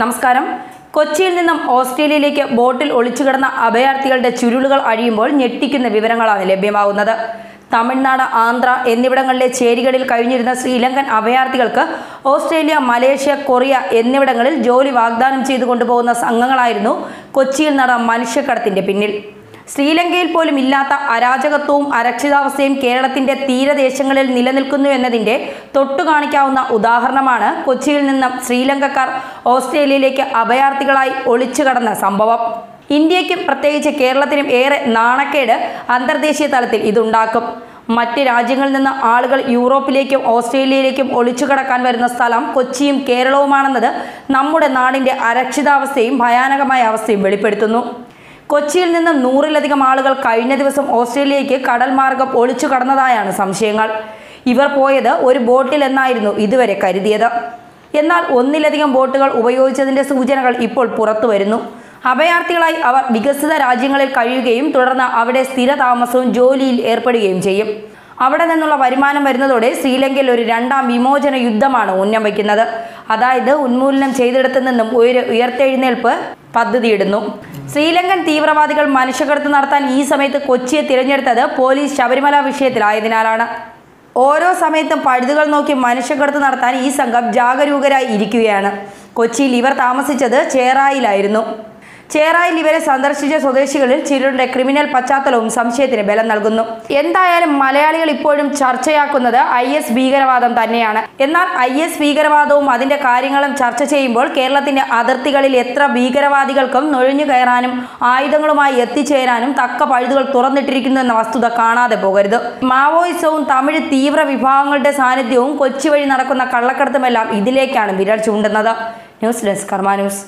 നമസ്കാരം. കൊച്ചിയിൽ നിന്നും ഓസ്ട്രേലിയയിലേക്ക് ബോട്ടിൽ ഒളിച്ചുകിടന്ന അഭയാർത്ഥികളുടെ ചുരുളുകൾ അഴിയുമ്പോൾ ഞെട്ടിക്കുന്ന വിവരങ്ങളാണ് ലഭ്യമാകുന്നത്. തമിഴ്നാട് ആന്ധ്ര എന്നിവിടങ്ങളിലെ ചേരികളിൽ കഴിഞ്ഞിരുന്ന ശ്രീലങ്കൻ അഭയാർത്ഥികൾക്ക് ഓസ്ട്രേലിയ മലേഷ്യ കൊറിയ എന്നിവിടങ്ങളിൽ ജോലി വാഗ്ദാനം ചെയ്തു കൊണ്ടുപോകുന്ന സംഘങ്ങളായിരുന്നു കൊച്ചിയിൽ നടന്ന മനുഷ്യക്കടത്തിന്റെ പിന്നിൽ. ശ്രീലങ്കയിൽ പോലും ഇല്ലാത്ത അരാജകത്വവും അരക്ഷിതാവസ്ഥയും കേരളത്തിന്റെ തീരദേശങ്ങളിൽ നിലനിൽക്കുന്നു എന്നതിന്റെ തൊട്ടു കാണിക്കാവുന്ന ഉദാഹരണമാണ് കൊച്ചിയിൽ നിന്നും ശ്രീലങ്കക്കാർ ഓസ്ട്രേലിയയിലേക്ക് അഭയാർത്ഥികളായി ഒളിച്ചു കടന്ന സംഭവം. ഇന്ത്യക്കും പ്രത്യേകിച്ച് കേരളത്തിനും ഏറെ നാണക്കേട് അന്തർദേശീയ തലത്തിൽ ഇതുണ്ടാക്കും. മറ്റ് രാജ്യങ്ങളിൽ നിന്ന് ആളുകൾ യൂറോപ്പിലേക്കും ഓസ്ട്രേലിയയിലേക്കും ഒളിച്ചു കടക്കാൻ വരുന്ന സ്ഥലം കൊച്ചിയും കേരളവുമാണെന്നത് നമ്മുടെ നാടിന്റെ അരക്ഷിതാവസ്ഥയും ഭയാനകമായ അവസ്ഥയും വെളിപ്പെടുത്തുന്നു. കൊച്ചിയിൽ നിന്ന് നൂറിലധികം ആളുകൾ കഴിഞ്ഞ ദിവസം ഓസ്ട്രേലിയയ്ക്ക് കടൽ മാർഗം ഒളിച്ചു കടന്നതായാണ് സംശയങ്ങൾ. ഇവർ പോയത് ഒരു ബോട്ടിൽ എന്നായിരുന്നു ഇതുവരെ കരുതിയത്. എന്നാൽ ഒന്നിലധികം ബോട്ടുകൾ ഉപയോഗിച്ചതിന്റെ സൂചനകൾ ഇപ്പോൾ പുറത്തു വരുന്നു. അഭയാർത്ഥികളായി അവർ വികസിത രാജ്യങ്ങളിൽ കഴിയുകയും തുടർന്ന് അവിടെ സ്ഥിര താമസവും ജോലിയിൽ ഏർപ്പെടുകയും ചെയ്യും. അവിടെ നിന്നുള്ള വരുമാനം വരുന്നതോടെ ശ്രീലങ്കയിൽ ഒരു രണ്ടാം വിമോചന യുദ്ധമാണ് ഉന്നം വയ്ക്കുന്നത്. അതായത് ഉന്മൂലനം ചെയ്തിടത്തു നിന്നും ഒരു ഉയർത്തെഴുന്നേൽപ്പ് പദ്ധതിയിടുന്നു. ശ്രീലങ്കൻ തീവ്രവാദികൾ മനുഷ്യക്കടത്ത് നടത്താൻ ഈ സമയത്ത് കൊച്ചിയെ തിരഞ്ഞെടുത്തത് പോലീസ് ശബരിമല വിഷയത്തിലായതിനാലാണ്. ഓരോ സമയത്തും പഴുതുകൾ നോക്കി മനുഷ്യക്കടത്ത് നടത്താൻ ഈ സംഘം ജാഗരൂകരായി ഇരിക്കുകയാണ്. കൊച്ചിയിൽ ഇവർ താമസിച്ചത് ചേറായിലായിരുന്നു. ചേറായിൽ ഇവരെ സന്ദർശിച്ച സ്വദേശികളിൽ ചിലരുടെ ക്രിമിനൽ പശ്ചാത്തലവും സംശയത്തിന് ബലം നൽകുന്നു. എന്തായാലും മലയാളികൾ ഇപ്പോഴും ചർച്ചയാക്കുന്നത് ഐ എസ് ഭീകരവാദം തന്നെയാണ്. എന്നാൽ ഐ എസ് ഭീകരവാദവും അതിന്റെ കാര്യങ്ങളും ചർച്ച ചെയ്യുമ്പോൾ കേരളത്തിന്റെ അതിർത്തികളിൽ എത്ര ഭീകരവാദികൾക്കും നുഴഞ്ഞു കയറാനും ആയുധങ്ങളുമായി എത്തിച്ചേരാനും തക്ക പഴുതുകൾ തുറന്നിട്ടിരിക്കുന്നു എന്ന വസ്തുത കാണാതെ പോകരുത്. മാവോയിസവും തമിഴ് തീവ്ര വിഭാഗങ്ങളുടെ സാന്നിധ്യവും കൊച്ചി വഴി നടക്കുന്ന കള്ളക്കടത്തുമെല്ലാം ഇതിലേക്കാണ് വിരൽ ചൂണ്ടുന്നത്. News desk Karma news.